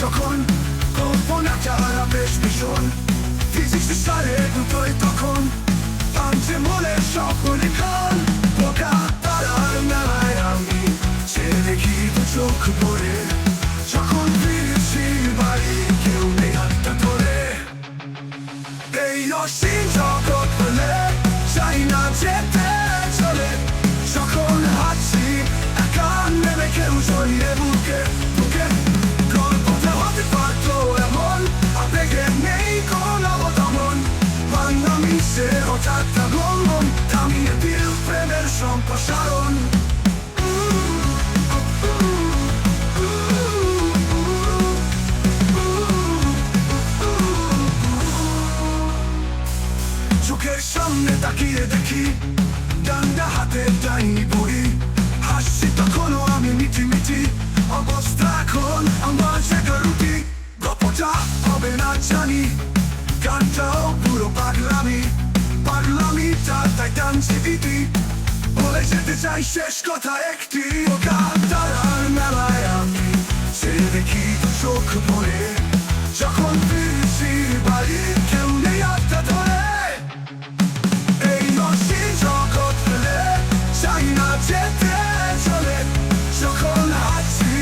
Jokin Korpona kara beş milyon Fiziksi sare যেতে চলে যখন হাঁটছি একা নেমে কেউ জড়িয়ে বুকে বুকে গল্পটা হতে সামনে তাকিয়ে দেখি গানটাও পুরো পাগলামি পাগলামি তার তাই টানছে ইতি বলে যেতে চাই শেষ কথা একটি ও গান তারার মেলায় আমি সে দেখি তো চোখ ভরে যখন ফিরছি বাড়ি কেউ নেই আত্মা ধরে এই নসি জগৎ ফেলে চাই না যেতে চলে যখন হাঁটছি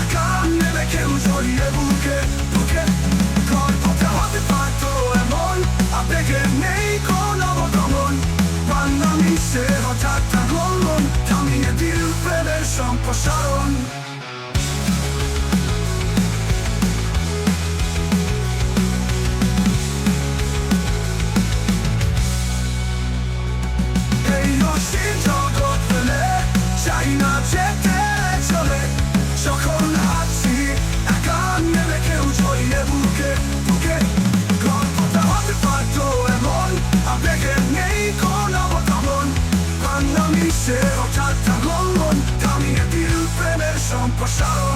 আকার নেবে কেউ জড়িয়ে চাই না যেতে চলে, যখন হাঁটছি একা নেবে কেউ জড়িয়ে বুকে বুকে। গল্পটা হতে পারতো এমন, আবেগে নেই কোন অবদমন বাংলা মিশে হঠাৎ আগমন থামিয়ে দিল প্রেমের সম্প্রসারণ।